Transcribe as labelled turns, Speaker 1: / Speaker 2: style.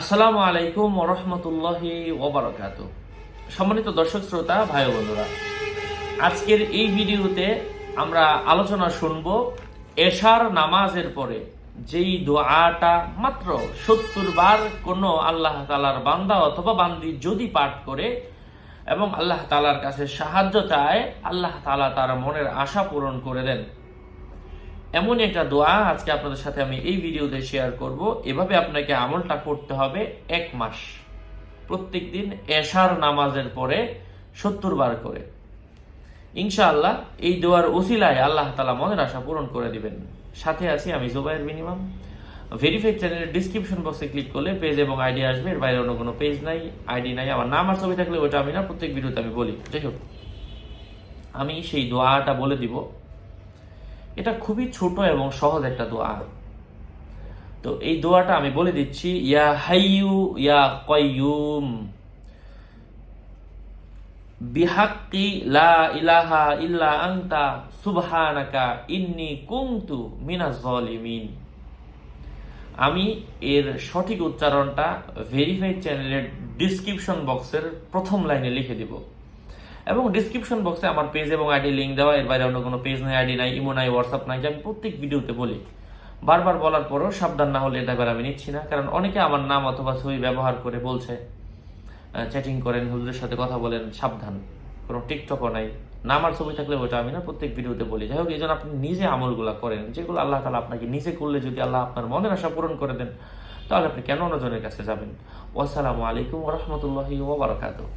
Speaker 1: আসসালামু আলাইকুম ওরহমতুল্লাহি ওবরাকাত সম্মানিত দর্শক, শ্রোতা, ভাই বন্ধুরা, আজকের এই ভিডিওতে আমরা আলোচনা শুনব এশার নামাজের পরে যেই দোয়াটা মাত্র সত্তর বার কোনো আল্লাহ তালার বান্দা অথবা বান্দি যদি পাঠ করে এবং আল্লাহ তালার কাছে সাহায্য চায়, আল্লাহ তালা তার মনের আশা পূরণ করে দেন। এমন একটা দোয়া আজকে আপনাদের সাথে আমি এই ভিডিওতে শেয়ার করব। এভাবে আপনাকে আমলটা করতে হবে এক মাস। প্রত্যেক দিন এশার নামাজের পরে সত্তর বার করে। ইনশাআল্লাহ এই দোয়ার ওসিলায় আল্লাহ তালা মনের আশা পূরণ করে দিবেন। সাথে আছি আমি জোবাইর মিনিমাম ভেরিফাইড চ্যানেলের ডিসক্রিপশন বক্সে ক্লিক করলে পেজ এবং আইডি আসবে। এর বাইরে অন্য কোনো পেজ নাই আইডি নাই, আমার নাম আর ছবি থাকলে ওটা আমি না, প্রত্যেক ভিডিওতে আমি বলি। যাই হোক, আমি সেই দোয়াটা বলে দিব। এটা খুবই ছোট এবং সহজ একটা দোয়া। তো এই দোয়াটা আমি বলে দিচ্ছি, ইয়া হাইয়ু, ইয়া কয়ুম বিহাক্কি লা ইলাহা ইল্লা আনতা, সুবহানাকা ইন্নি কুনতু মিনাজ জালিমিন আমি এর সঠিক উচ্চারণটা ভেরিফাইড চ্যানেলের ডিসক্রিপশন বক্সের প্রথম লাইনে লিখে দিব। এবং ডিসক্রিপশন বক্সে আমার পেজ এবং আইডি লিঙ্ক দেওয়া, এর বাইরে অন্য কোনো পেজ নাই আইডি নাই ইমো নাই হোয়াটসঅ্যাপ নাই, যে আমি প্রত্যেক ভিডিওতে বলি। বারবার বলার পরও সাবধান না হলে এটা এবার আমি নিচ্ছি না, কারণ অনেকে আমার নাম অথবা ছবি ব্যবহার করে বলছে চ্যাটিং করেন, হুজুরের সাথে কথা বলেন, সাবধান। কোনো টিকটকও নাই। না আমার ছবি থাকলে ওটা আমি না প্রত্যেক ভিডিওতে বলি। যাই হোক, এই জন্য আপনি নিজে আমলগুলো করেন, যেগুলো আল্লাহ তালা আপনাকে নিজে করলে যদি আল্লাহ আপনার মনের আশা পূরণ করে দেন, তাহলে আপনি কেন অন্যজনের কাছে যাবেন? ওয়াসালামু আলাইকুম রহমতুল্লাহি ওবরাকাতুহ